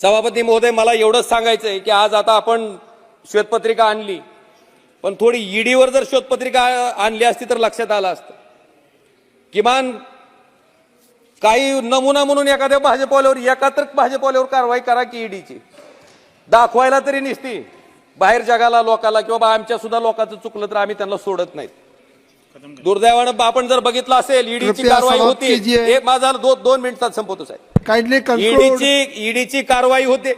सभापती महोदय मला एवढंच सांगायचं आहे की आज आता आपण श्वेतपत्रिका आणली. पण थोडी ईडीवर जर श्वेतपत्रिका आणली असती तर लक्षात आलं असतं. किमान काही नमुना म्हणून एखाद्या भाजपवाल्यावर एकात्र भाजपवाल्यावर कारवाई करा की ईडीची. दाखवायला तरी निसती. बाहेर जगाला लोकाला किंवा आमच्या सुद्धा लोकांचं चुकलं तर आम्ही त्यांना सोडत नाहीत. दुर्दैवानं आपण जर बघितलं असेल ईडीची कारवाई होती. एक माझा दोन दोन मिनिटात संपवतो साहेब. काइंडली ईडीची ईडीची कारवाई होते.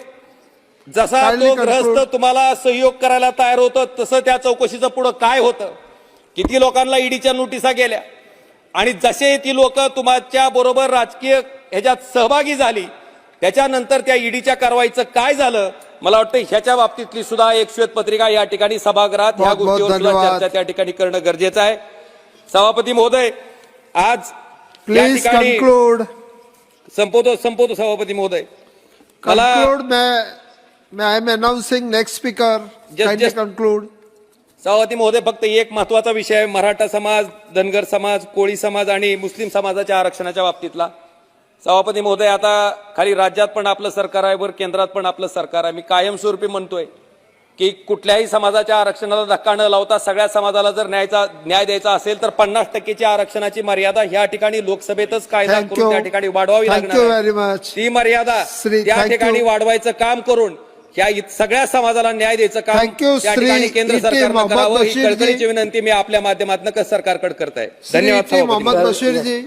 जसा तो. ग्रस्त तुम्हाला सहयोग करायला तयार होतं तसं त्या चौकशीचं पुढं काय होतं? किती लोकांना ईडीच्या नोटिसा गेल्या? आणि जसे ती लोक तुमच्या बरोबर राजकीय ह्याच्यात सहभागी झाली त्याच्यानंतर त्या ईडीच्या कारवाईचं काय झालं? मला वाटतं ह्याच्या बाबतीतली सुद्धा एक श्वेतपत्रिका या ठिकाणी सभागृहात ह्या गोष्टीवर सुद्धा. चर्चा त्या ठिकाणी करणं गरजेचं आहे. सभापती महोदय आज प्लीज ठिकाणी कंक्लूड संपवतो संपवतो सभापती महोदय. मला I'm announcing next speaker conclude सभापती महोदय फक्त एक महत्त्वाचा विषय आहे मराठा समाज धनगर समाज कोळी समाज आणि मुस्लिम समाजाच्या आरक्षणाच्या बाबतीतला. सभापती महोदय आता खाली राज्यात पण आपलं सरकार आहे वर केंद्रात पण आपलं सरकार आहे. मी कायमस्वरूपी म्हणतोय की कुठल्याही समाजाच्या आरक्षणाला धक्का न लावता सगळ्या समाजाला जर न्यायचा न्याय द्यायचा असेल तर पन्नास टक्केची आरक्षणाची मर्यादा ह्या ठिकाणी लोकसभेतच कायदा करून यू त्या ठिकाणी वाढवावी यू लागणार आहे. ती मर्यादा श्री- त्या thank ठिकाणी. वाढवायचं काम करून ह्या इत- सगळ्या समाजाला न्याय द्यायचं काम Thank you, त्या श्री ठिकाणी केंद्र सरकारनं मोहम्मद करावं ही बशीरजी. कळकळीची विनंती मी आपल्या माध्यमातून सरकारकडे करताय श्री धन्यवाद मोहम्मद महोदय. बशीर जी